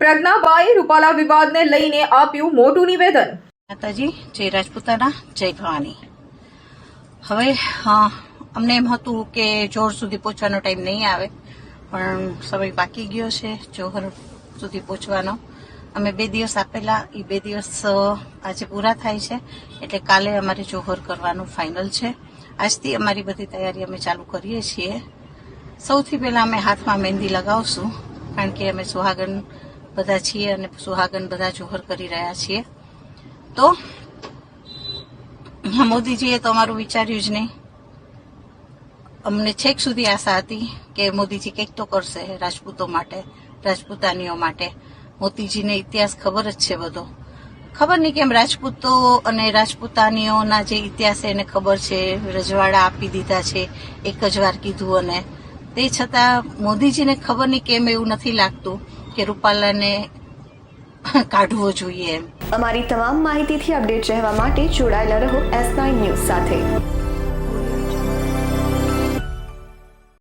પ્રજ્ઞાબાએ રૂપાલા વિવાદને લઈને આપ્યું મોટું નિવેદન. માતાજી, જય રાજપૂતાના, જય ભવાની. હવે અમને એમ હતું કે જોર સુધી પહોંચવાનો ટાઈમ નહીં આવે, પણ સમય બાકી ગયો છે જોહર સુધી પહોંચવાનો. અમે બે દિવસ આપેલા એ બે દિવસ આજે પૂરા થાય છે, એટલે કાલે અમારે જોહર કરવાનું ફાઇનલ છે. આજથી અમારી બધી તૈયારી અમે ચાલુ કરીએ છીએ. સૌથી પહેલા અમે હાથમાં મહેંદી લગાવશું, કારણ કે અમે સુહાગન બધા છીએ અને સુહાગન બધા જોહર કરી રહ્યા છીએ. તો મોદીજીએ તો અમારું વિચાર્યું જ નહીં. અમને છેક સુધી આશા હતી કે મોદીજી કંઈક તો કરશે રાજપૂતો માટે, રાજપૂતાનીઓ માટે. મોદીજીને ઇતિહાસ ખબર જ છે બધો. ખબર નહીં કેમ રાજપૂતો અને રાજપૂતાનીઓના જે ઇતિહાસ છે એને ખબર છે, રજવાડા આપી દીધા છે, એક જ વાર કીધું અને. તે છતાં મોદીજીને ખબર નહીં કેમ એવું નથી લાગતું. કે રૂપાલાને કાઢવો જોઈએ અમારી તમામ માહિતીથી અપડેટ રહેવા માટે જોડાયેલા રહો એસ નાઇન ન્યૂઝ સાથે.